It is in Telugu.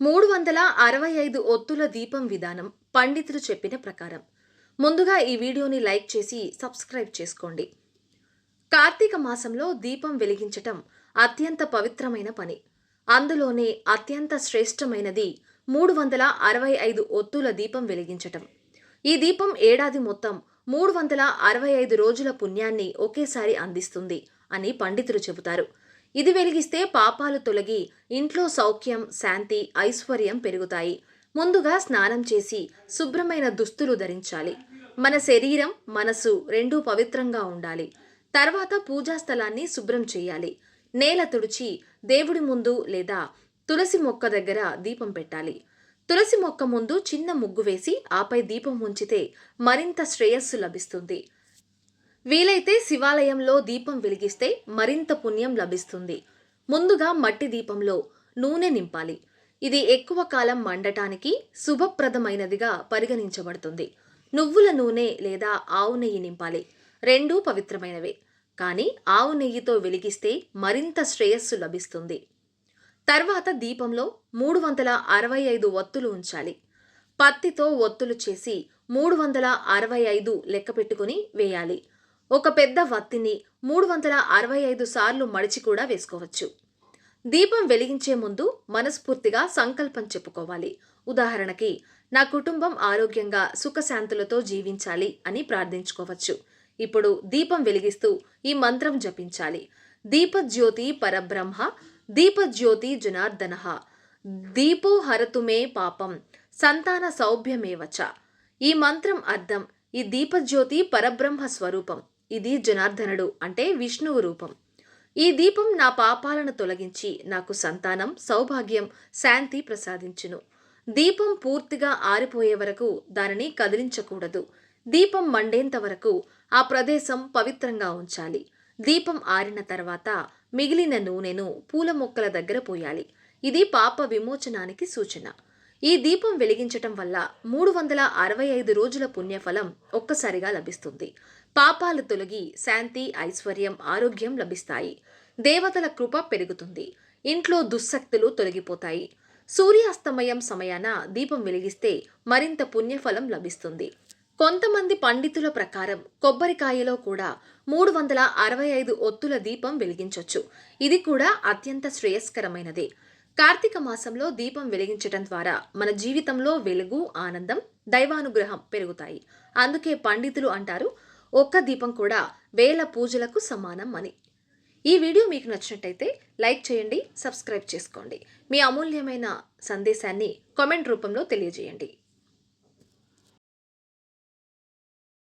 మూడు వందల అరవై ఐదు ఒత్తుల దీపం విధానం పండితులు చెప్పిన ప్రకారం. ముందుగా ఈ వీడియోని లైక్ చేసి సబ్స్క్రైబ్ చేసుకోండి. కార్తీక మాసంలో దీపం వెలిగించటం అత్యంత పవిత్రమైన పని. అందులోనే అత్యంత శ్రేష్టమైనది మూడు వందల అరవై ఐదు ఒత్తుల దీపం వెలిగించటం. ఈ దీపం ఏడాది మొత్తం మూడు వందల అరవై ఐదు రోజుల పుణ్యాన్ని ఒకేసారి అందిస్తుంది అని పండితులు చెబుతారు. ఇది వెలిగిస్తే పాపాలు తొలగి ఇంట్లో సౌఖ్యం శాంతి ఐశ్వర్యం పెరుగుతాయి. ముందుగా స్నానం చేసి శుభ్రమైన దుస్తులు ధరించాలి. మన శరీరం మనసు రెండూ పవిత్రంగా ఉండాలి. తర్వాత పూజా స్థలాన్ని శుభ్రం చేయాలి. నేల తుడిచి దేవుడి ముందు లేదా తులసి మొక్క దగ్గర దీపం పెట్టాలి. తులసి మొక్క ముందు చిన్న ముగ్గు వేసి ఆపై దీపం ఉంచితే మరింత శ్రేయస్సు లభిస్తుంది. వీలైతే శివాలయంలో దీపం వెలిగిస్తే మరింత పుణ్యం లభిస్తుంది. ముందుగా మట్టి దీపంలో నూనె నింపాలి. ఇది ఎక్కువ కాలం మండటానికి శుభప్రదమైనదిగా పరిగణించబడుతుంది. నువ్వుల నూనె లేదా ఆవు నెయ్యి నింపాలి. రెండూ పవిత్రమైనవే. కానీ ఆవు నెయ్యితో వెలిగిస్తే మరింత శ్రేయస్సు లభిస్తుంది. తర్వాత దీపంలో మూడు వందల అరవై ఐదు ఒత్తులు ఉంచాలి. పత్తితో ఒత్తులు చేసి మూడు వందల అరవై ఐదు లెక్క పెట్టుకుని వేయాలి. ఒక పెద్ద వత్తిని మూడు వందల అరవై ఐదు సార్లు మడిచి కూడా వేసుకోవచ్చు. దీపం వెలిగించే ముందు మనస్ఫూర్తిగా సంకల్పం చెప్పుకోవాలి. ఉదాహరణకి నా కుటుంబం ఆరోగ్యంగా సుఖశాంతులతో జీవించాలి అని ప్రార్థించుకోవచ్చు. ఇప్పుడు దీపం వెలిగిస్తూ ఈ మంత్రం జపించాలి. దీపజ్యోతి పరబ్రహ్మ దీపజ్యోతి జనార్దన. దీపో హరతుమే పాపం సంతాన సౌభ్యమేవచ ఈ మంత్రం అర్థం ఈ దీపజ్యోతి పరబ్రహ్మ స్వరూపం. ఇది జనార్దనుడు అంటే విష్ణువు రూపం. ఈ దీపం నా పాపాలను తొలగించి నాకు సంతానం సౌభాగ్యం శాంతి ప్రసాదించును. దీపం పూర్తిగా ఆరిపోయే వరకు దానిని కదిలించకూడదు. దీపం మండేంత వరకు ఆ ప్రదేశం పవిత్రంగా ఉంచాలి. దీపం ఆరిన తర్వాత మిగిలిన నూనెను పూల మొక్కల దగ్గర పోయాలి. ఇది పాప విమోచనానికి సూచన. ఈ దీపం వెలిగించటం వల్ల మూడు వందల అరవై ఐదు రోజుల పుణ్యఫలం ఒక్కసారిగా లభిస్తుంది. పాపాలు తొలగి శాంతి ఐశ్వర్యం ఆరోగ్యం లభిస్తాయి. దేవతల కృప పెరుగుతుంది. ఇంట్లో దుస్సక్తులు తొలగిపోతాయి. సూర్యాస్తమయం సమయాన దీపం వెలిగిస్తే మరింత పుణ్యఫలం లభిస్తుంది. కొంతమంది పండితుల ప్రకారం కొబ్బరికాయలో కూడా మూడు వందల అరవై ఐదు ఒత్తుల దీపం వెలిగించవచ్చు ఇది కూడా అత్యంత శ్రేయస్కరమైనదే. కార్తీక మాసంలో దీపం వెలిగించటం ద్వారా మన జీవితంలో వెలుగు ఆనందం దైవానుగ్రహం పెరుగుతాయి. అందుకే పండితులు అంటారు ఒక్క దీపం కూడా వేల పూజలకు సమానం అని. ఈ వీడియో మీకు నచ్చినట్టయితే లైక్ చేయండి సబ్స్క్రైబ్ చేసుకోండి. మీ అమూల్యమైన సందేశాన్ని కామెంట్ రూపంలో తెలియజేయండి.